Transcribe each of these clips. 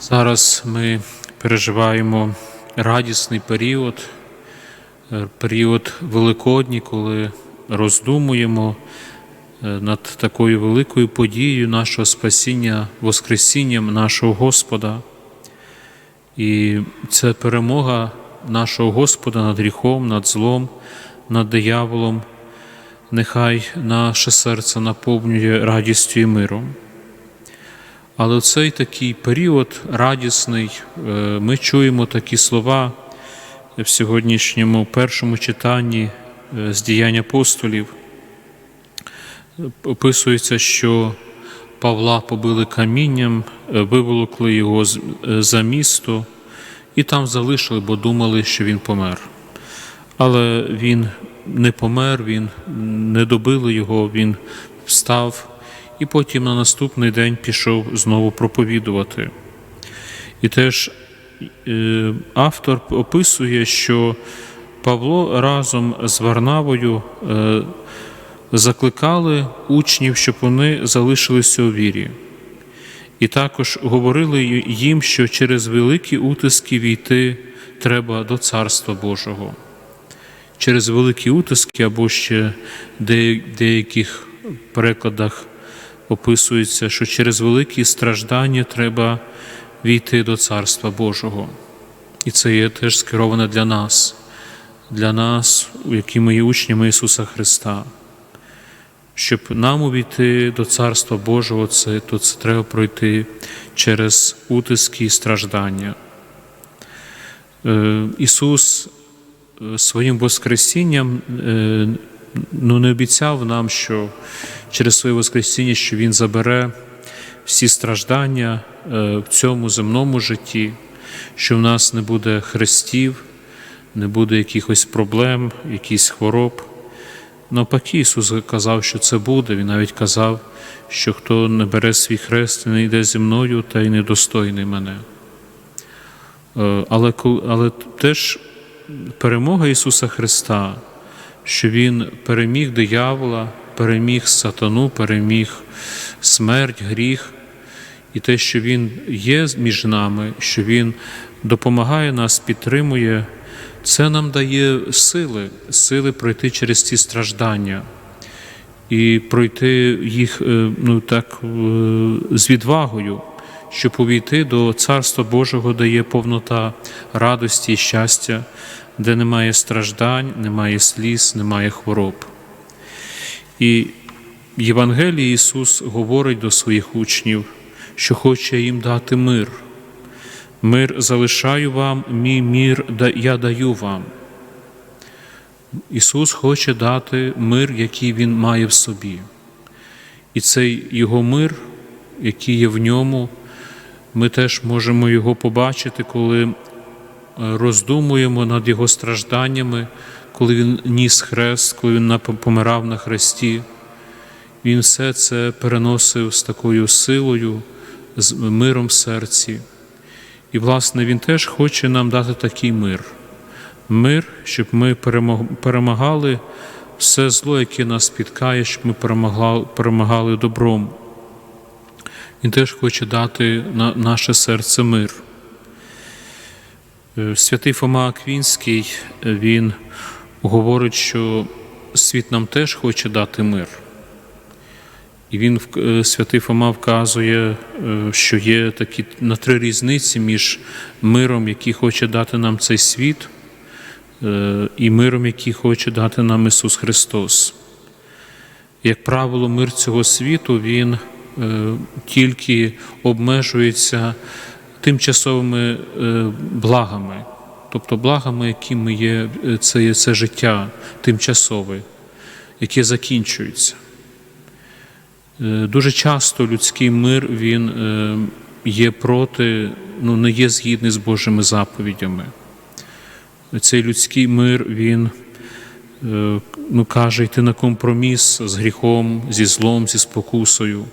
Зараз ми переживаємо радісний період, е, період Великодній, коли роздумуємо е, над такою великою подією нашого спасіння, Воскресінням нашого Господа. І це перемога нашого Господа над гріхом, над злом, над дияволом. Нехай наше серце наповнює радістю і миром. Але цей такий період радісний, е, ми чуємо такі слова в сьогоднішньому першому читанні е, з діянь апостолів. Описується, що Павла побили камінням, е, виволокли його за місто і там залишили, бо думали, що він помер. Але він не помер, він не добили його, він встав і потім на наступний день пішов знову проповідувати. І теж е, автор описує, що Павло разом з Варнавою е, закликали учнів, щоб вони залишилися у вірі. І також говорили їм, що через великі утиски війти треба до Царства Божого. Через великі утиски, або ще де- деяких перекладах описується, що через великі страждання треба війти до Царства Божого. І це є теж скероване для нас, для нас, які ми є учнями Ісуса Христа. Щоб нам увійти до Царства Божого, це, то це треба пройти через утиски і страждання. Е, Ісус е, своїм Воскресінням е, ну, не обіцяв нам, що через своє Воскресіння, що Він забере всі страждання е, в цьому земному житті, що в нас не буде хрестів, не буде якихось проблем, якихось хвороб. Навпаки, Ісус казав, що це буде. Він навіть казав, що хто не бере свій хрест і не йде зі мною, та й недостойний мене. Е, Але, але теж перемога Ісуса Христа, що Він переміг диявола, переміг сатану, переміг смерть, гріх, і те, що Він є між нами, що Він допомагає нас, підтримує, це нам дає сили, сили пройти через ці страждання і пройти їх е, ну, так, е, з відвагою, щоб увійти до Царства Божого, де є повнота радості і щастя, де немає страждань, немає сліз, немає хвороб. І в Євангелії Ісус говорить до своїх учнів, що хоче їм дати мир. Мир залишаю вам, мій мір я даю вам. Ісус хоче дати мир, який Він має в собі. І цей Його мир, який є в ньому, ми теж можемо його побачити, коли роздумуємо над Його стражданнями, коли Він ніс хрест, коли Він помирав на хресті. Він все це переносив з такою силою, з миром в серці. І, власне, Він теж хоче нам дати такий мир. Мир, щоб ми перемагали все зло, яке нас спіткає, щоб ми перемагали, добром. Він теж хоче дати на наше серце мир. Е, Святий Фома Аквінський, е, він говорить, що світ нам теж хоче дати мир. І він, е, святий Фома, вказує, що є такі на три різниці між миром, який хоче дати нам цей світ, і миром, який хоче дати нам Ісус Христос. Як правило, мир цього світу він тільки обмежується тимчасовими е, благами, тобто благами, якими є е, це, є це життя тимчасове, яке закінчується. Е, Дуже часто людський мир він є проти, ну не є згідний з Божими заповідями. Цей людський мир він ну, каже йти на компроміс з гріхом, зі злом, зі спокусою.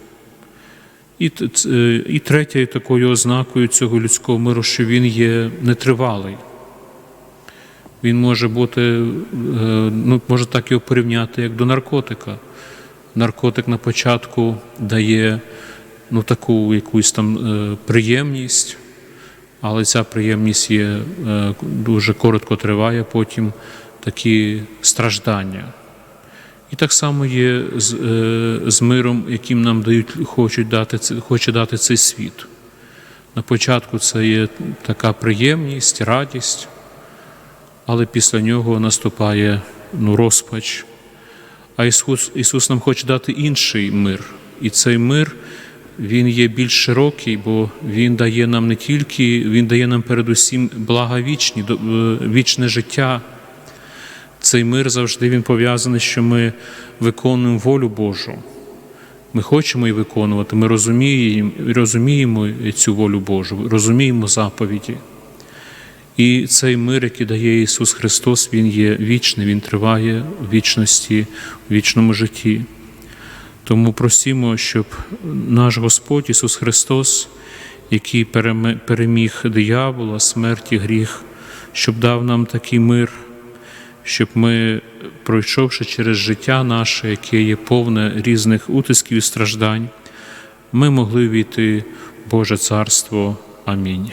І, е, і третьою такою ознакою цього людського миру, що він є нетривалий. Він може бути, е, ну, може так його порівняти, як до наркотика. Наркотик на початку дає ну, таку якусь там е, приємність, але ця приємність є дуже коротко триває, потім такі страждання. І так само є з, е, з миром, яким нам дають, хочуть дати, хоче дати цей світ. На початку це є така приємність, радість, але після нього наступає ну, розпач. А Ісус, Ісус нам хоче дати інший мир. І цей мир він є більш широкий, бо Він дає нам не тільки, Він дає нам передусім блага вічні, е, вічне життя. Цей мир завжди він пов'язаний, що ми виконуємо волю Божу. Ми хочемо її виконувати, ми розуміємо, розуміємо цю волю Божу, розуміємо заповіді. І цей мир, який дає Ісус Христос, Він є вічний, Він триває в вічності, в вічному житті. Тому просимо, щоб наш Господь Ісус Христос, який переміг диявола, смерть і гріх, щоб дав нам такий мир, щоб ми, пройшовши через життя наше, яке є повне різних утисків і страждань, ми могли війти в Боже Царство. Амінь.